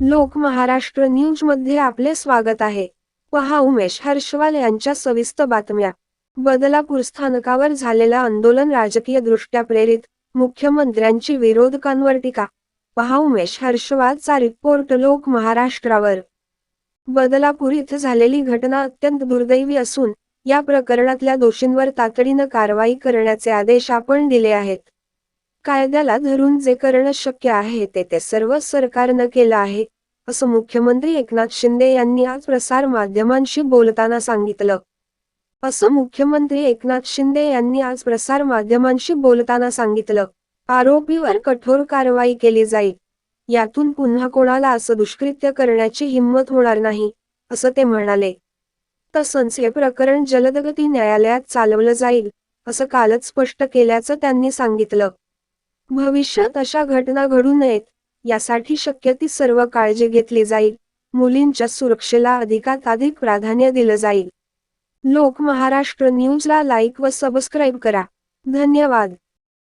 लोक महाराष्ट्र न्यूजमध्ये आपले स्वागत आहे. पहा उमेश हर्षवाल यांच्या सविस्तर बातम्या. बदलापूर स्थानकावर झालेला आंदोलन राजकीय दृष्ट्या प्रेरित मुख्यमंत्र्यांची विरोधकांवर टीका. पहा उमेश हर्षवालचा रिपोर्ट लोक महाराष्ट्रावर. बदलापूर इथं झालेली घटना अत्यंत दुर्दैवी असून या प्रकरणातल्या दोषींवर तातडीनं कारवाई करण्याचे आदेश आपण दिले आहेत. कायद्याला धरून जे करणं शक्य आहे ते ते सर्व सरकारनं केलं आहे असं मुख्यमंत्री एकनाथ शिंदे यांनी आज प्रसार माध्यमांशी बोलताना सांगितलं. असं मुख्यमंत्री एकनाथ शिंदे यांनी आज प्रसार माध्यमांशी बोलताना सांगितलं. आरोपीवर कठोर कारवाई केली जाईल. यातून पुन्हा कोणाला असं दुष्कृत्य करण्याची हिंमत होणार नाही असं ते म्हणाले. तसंच हे प्रकरण जलदगती न्यायालयात चालवलं जाईल असं कालच स्पष्ट केल्याचं त्यांनी सांगितलं. भविष्यात अशा घटना घडू नयेत यासाठी शक्य ती सर्व काळजी घेतली जाईल. मुलींच्या सुरक्षेला अधिकात अधिक प्राधान्य दिलं जाईल. लोक महाराष्ट्र न्यूजला लाईक व सबस्क्राईब करा. धन्यवाद.